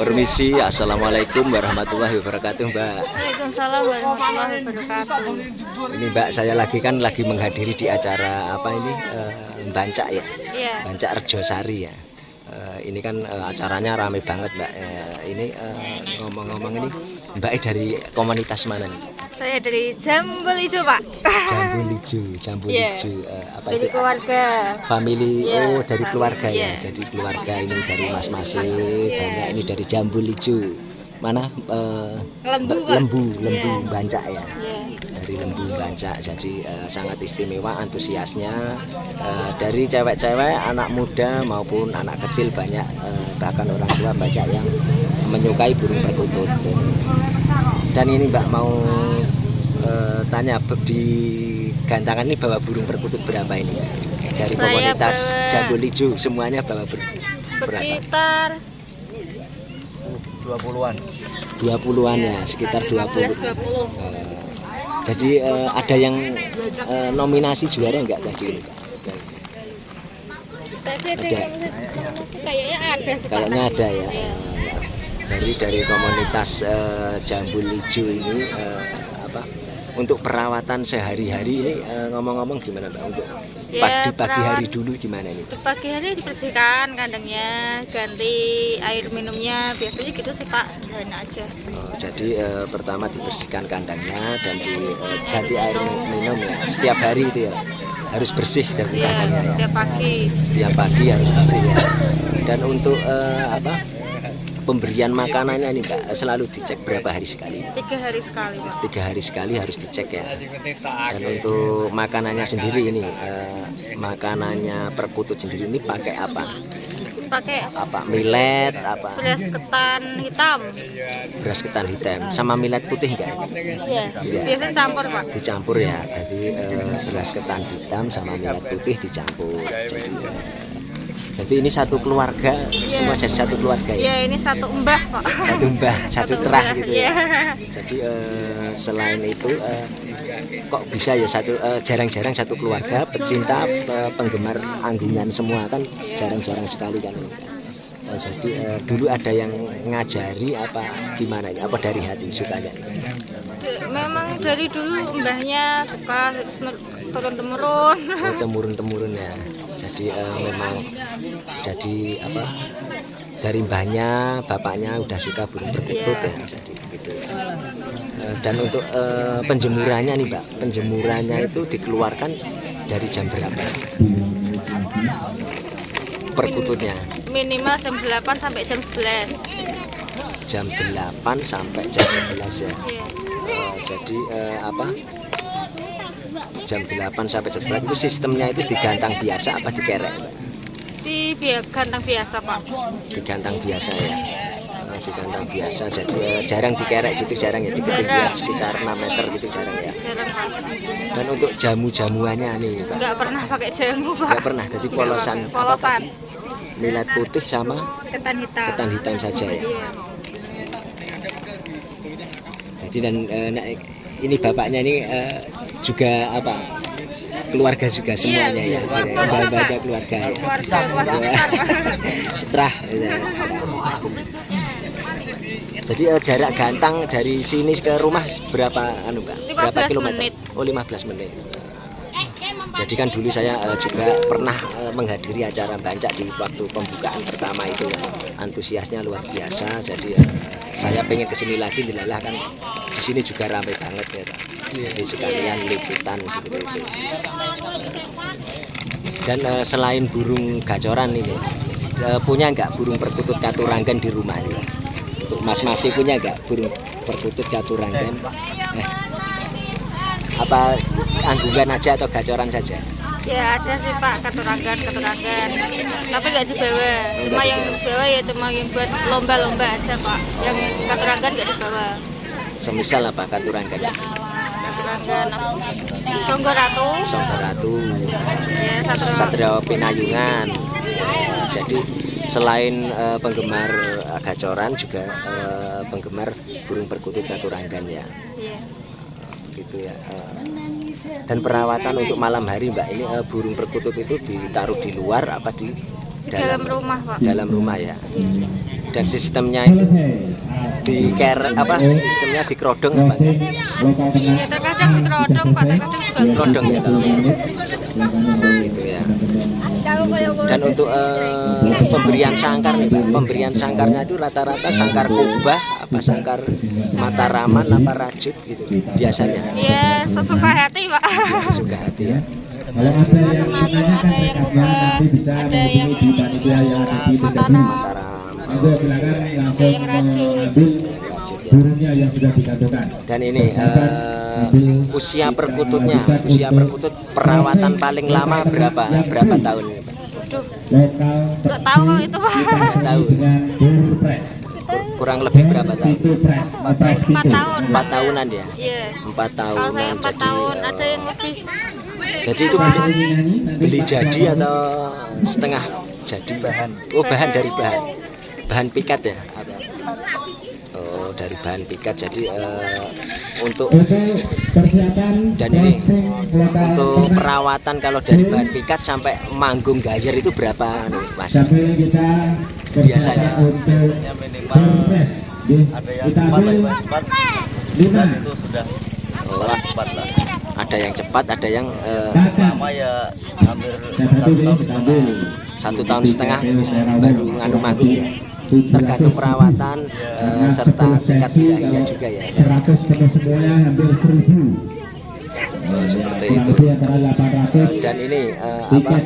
Permisi, Assalamualaikum warahmatullahi wabarakatuh Mbak. Waalaikumsalam warahmatullahi wabarakatuh. Ini Mbak, saya lagi kan lagi menghadiri di acara apa ini? Eh, Bancak ya? Iya, Bancak Rejosari ya? Eh, Ini kan eh, acaranya rame banget Mbak. Ini ngomong-ngomong ini Mbak dari komunitas mana nih? Saya dari Jambul Ijo, Pak. Jambu Liju, Jambu Iya. Liju Eh, apa Dari itu? keluarga. Family, Iya, oh dari keluarga family, ya, iya. dari keluarga ini dari Mas Masih banyak ini dari Jambu Liju. Mana? eh, Lembu, Pak. lembu, lembu Iya. bancak ya. Iya. Dari lembu bancak, jadi eh, sangat istimewa antusiasnya eh, dari cewek-cewek, anak muda maupun anak kecil banyak eh, bahkan orang tua banyak yang menyukai burung perkutut. Dan ini Mbak mau tanya di gantangan ini bawa burung perkutut berapa ini? Dari Saya komunitas bawa- Jambu Liju semuanya bawa ber- berapa? Sekitar 20-an. 20-an ya, sekitar 20. 15 20. Eh, jadi eh, ada yang eh, nominasi juara enggak tadi? Tadi ada kayaknya ada sih. Kayaknya ada ya. Iya. Dari dari komunitas eh, Jambu Lijo ini apa? Untuk perawatan sehari-hari ini eh, ngomong-ngomong gimana Mbak? Untuk Ya, pagi pagi hari dulu gimana ini? Di pagi hari dibersihkan kandangnya, ganti air minumnya, biasanya gitu sih Pak, sederhana aja. Oh, jadi eh, pertama dibersihkan kandangnya dan diganti air minum ya. Setiap hari itu ya harus bersih dari Iya, kandangnya ya. tiap pagi. setiap pagi harus bersih ya. Dan untuk eh, apa pemberian makanannya nih Kak selalu dicek berapa hari sekali? Tiga hari sekali Pak. Tiga hari sekali harus dicek ya. Dan untuk makanannya sendiri ini eh, makanannya perkutut sendiri ini pakai apa? Pakai Apa milet? Apa beras ketan hitam. beras ketan hitam sama milet putih enggak? Iya. Iya. Biasanya campur Pak. Dicampur ya. Jadi eh, beras ketan hitam sama milet putih dicampur. Jadi, eh, jadi ini satu keluarga, semua jadi satu keluarga ya. Iya ini satu mbah Pak. satu mbah satu terah gitu ya? jadi eh, selain itu eh, kok bisa ya satu eh, jarang-jarang satu keluarga pecinta eh, penggemar anggungan semua kan? Jarang-jarang sekali kan? Eh, jadi eh, dulu ada yang ngajari apa gimana ya? Apa dari hati sukanya Memang dari dulu mbahnya suka turun temurun. oh, temurun temurun ya jadi eh, memang jadi apa dari mbahnya bapaknya udah suka burung perkutut ya jadi begitu Eh, dan untuk eh, penjemurannya nih mbak penjemurannya itu dikeluarkan dari jam berapa perkututnya Minimal jam 8 sampai jam 11. jam 8 sampai jam 11 ya. Eh, jadi eh, apa jam 8 sampai jam 11 itu sistemnya itu digantang biasa apa dikerek Mbak? Di gantang biasa Pak. digantang biasa ya Eh, digantang biasa jadi eh, jarang dikerek gitu jarang ya di ketinggian sekitar 6 meter gitu jarang ya Jarang Pak. dan untuk jamu-jamuannya nih Mbak Nggak pernah pakai jamu Pak. nggak pernah jadi polosan Polosan. milet putih sama Ketan hitam. ketan hitam saja ya Iya. jadi dan eh, ini bapaknya ini eh, juga apa keluarga juga semuanya ya keluarga, Pak. keluarga ya Keluarga keluarga besar Pak. setelah ya. jadi eh, jarak gantang dari sini ke rumah berapa anu Mbak? berapa 15 kilometer menit. oh 15 menit jadi kan dulu saya eh, juga pernah eh, menghadiri acara bancak di waktu pembukaan pertama itu ya. antusiasnya luar biasa jadi eh, saya pengen ke sini lagi dilalah kan di sini juga ramai banget ya Pak. jadi sekalian liputan seperti itu. Dan eh, selain burung gacoran ini eh, punya nggak burung perkutut katuranggan di rumah ini? Untuk mas masih punya nggak burung perkutut katuranggan eh, apa anggungan aja atau gacoran saja Ya ada sih Pak keturangan keturangan. Tapi nggak dibawa. Cuma yang dibawa ya cuma yang buat lomba-lomba aja Pak. Yang keturangan nggak dibawa. semisal apa katuranggan Keturangan Songgo Ratu. Songko Ratu Ya satu. Satria Pinayungan jadi selain eh, penggemar eh, gacoran juga eh, penggemar burung perkutut katuranggan ya Iya. gitu ya eh. Dan perawatan untuk malam hari mbak ini eh, burung perkutut itu ditaruh di luar apa di Di dalam rumah Pak. dalam rumah ya. Dan sistemnya itu di care apa sistemnya di kerodong apa Ya, terkadang di kerodong pak. Terkadang juga kerodong ya gitu ya dan untuk eh, pemberian sangkar nih pak. Pemberian sangkarnya itu rata-rata sangkar kubah apa sangkar mataraman apa rajut gitu biasanya. Ya sesuka hati pak. Suka hati ya. Macam-macam ada yang ubah ada yang mataram mataram ada yang rajut yang sudah digantungan. dan ini eh, usia perkututnya. usia perkutut perawatan paling lama berapa? berapa tahun? Nggak tahu kalau itu pak. tahu. kurang lebih berapa tahun? empat tahun. empat tahunan ya iya. Empat kalau tahunan saya empat jadi, tahun eh, ada yang lebih. jadi itu beli, beli jadi atau setengah? Jadi bahan. Oh bahan dari bahan. Bahan pikat ya? Apa oh dari bahan pikat. Jadi eh, untuk Dan ini, untuk perawatan kalau dari bahan pikat sampai manggung gajer itu berapa anu, mas Biasanya. persiapan untuk surprise. ada yang Kita cepat ada yang cepat. itu sudah oh, cepat lah. Ada yang cepat ada yang eh, kakak. Lama ya hampir satu tahun setengah. Satu tahun setengah bisa baru nganu manggung ya tergantung perawatan eh, serta tingkat budaya juga ya. 100 penuh semuanya hampir 1000 Oh, seperti kurang itu. lebih antara 800 dan ini eh, apa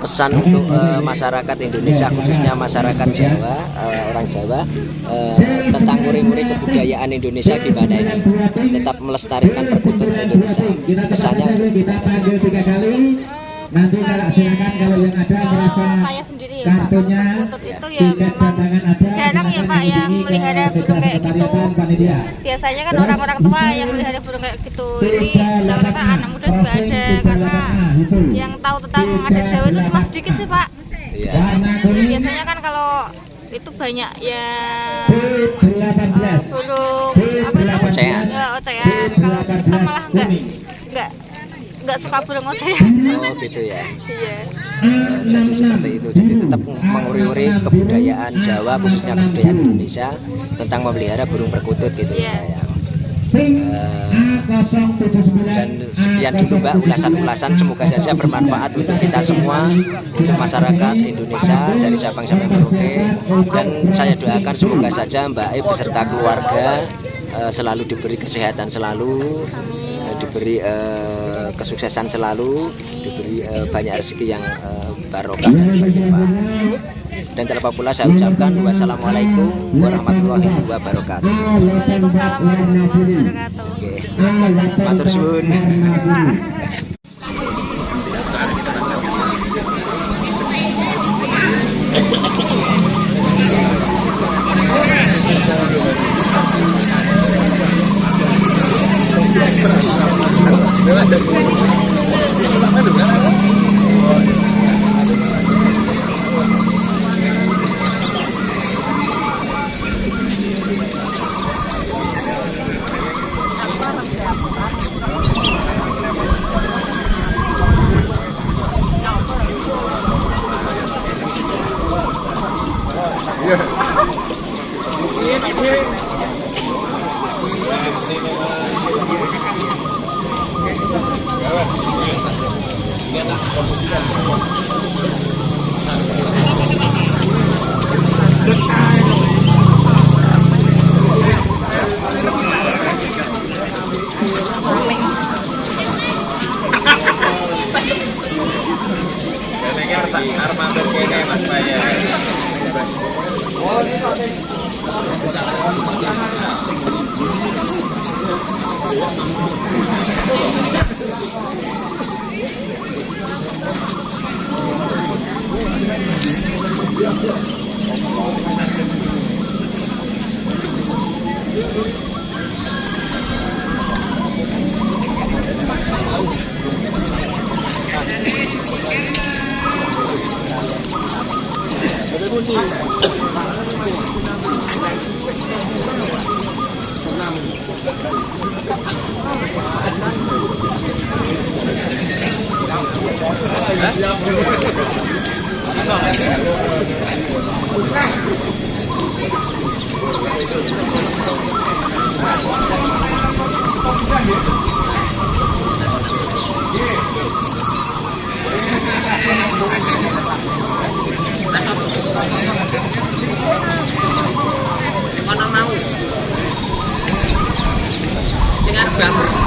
pesan untuk eh, masyarakat Indonesia khususnya masyarakat Jawa eh, orang Jawa eh, tentang uri-uri kebudayaan Indonesia gimana ini tetap melestarikan perkutut Indonesia. Pesannya kita panggil tiga kali nanti kalau silakan kalau yang ada merasa kalau saya sendiri ya pak kalau kartunya perkutut itu ya tiket ada jarang ya pak yang melihara burung kayak gitu. biasanya kan orang-orang tua yang melihara burung kayak gitu ini rata-rata anak muda juga ada karena yang tahu tentang adat Jawa itu cuma sedikit sih pak. Iya. kuning. biasanya kan kalau itu banyak yang B18 eh, burung apa namanya? Ocean. ya ocean kalau kita malah enggak enggak enggak suka burung ocean oh gitu ya. Iya. Jadi seperti itu. Jadi tetap menguri-uri kebudayaan Jawa khususnya kebudayaan Indonesia tentang memelihara burung perkutut gitu Iya. ya. Pink A079 dan sekian dulu Mbak ulasan-ulasan. Semoga saja bermanfaat untuk kita semua untuk masyarakat Indonesia dari Sabang sampai Merauke dan saya doakan semoga saja Mbak E beserta keluarga eh, selalu diberi kesehatan selalu diberi kesuksesan selalu diberi eh, banyak rezeki yang eh, barokah dan berlimpah. dan terlepas pula saya ucapkan wassalamualaikum warahmatullahi wabarakatuh Waalaikumsalam warahmatullahi wabarakatuh Oke. Matur suwun. armada kene Mas Baya. Thank you. Mana mau? Dengan gambar